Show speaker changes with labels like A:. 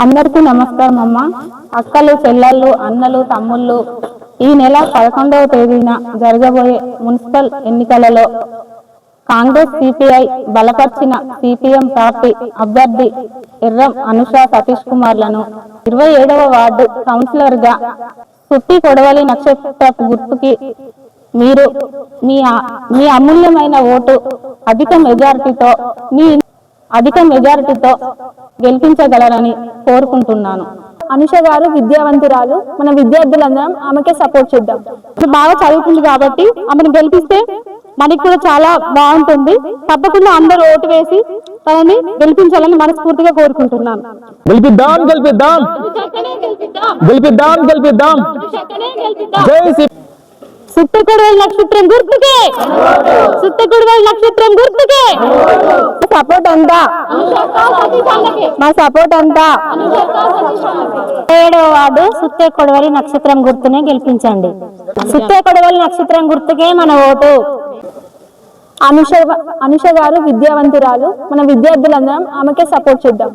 A: అందరికీ నమస్కారం అమ్మ. అక్కలు చెల్లెళ్ళు అన్నలు తమ్ముళ్ళు. ఈ నెల పదకొండవ తేదీన జరగబోయే మున్సిపల్ ఎన్నికలలో కాంగ్రెస్ సిపిఐ బలపరిచిన సిపిఎం పార్టీ అభ్యర్థి ఎర్రం అనుష సతీష్ కుమార్లను ఇరవై ఏడవ వార్డు కౌన్సిలర్గా సుట్టి కొడవలి నక్షత్రపు గుర్తుకి మీరు మీ మీ అమూల్యమైన ఓటు అధిక మెజారిటీతో మీ అధిక మెజారిటీతో గెలిపించగలరని కోరుకుంటున్నాను.
B: అనుష గారు విద్యావంతురాలు. మన విద్యార్థులందరం ఆమెకే సపోర్ట్ చేద్దాం. బాగా చదువుతుంది కాబట్టి ఆమెను గెలిపిస్తే మనకి కూడా చాలా బాగుంటుంది. తప్పకుండా అందరూ ఓటు వేసి తనని గెలిపించాలని మనస్ఫూర్తిగా కోరుకుంటున్నాను.
C: గెలిపిద్దాం గెలిపిద్దాం. గెలిపిద్దాం గెలిపిద్దాం.
B: సుత్తకొడవలి నక్షత్రం గుర్తుకే. సుత్తకొడవలి నక్షత్రం గుర్తుకే. సపోర్ట్ అంతా? మా సపోర్ట్ అంతా? ఏడవ వార్డు సుత్తే కొడవలి నక్షత్రం గుర్తునే గెలిపించండి. సుత్తే కొడవలి నక్షత్రం గుర్తుకే మన ఓటు. అనుష అనుష గారు విద్యావంతురాలు. మన విద్యార్థులందరం ఆమెకే సపోర్ట్ చేద్దాం.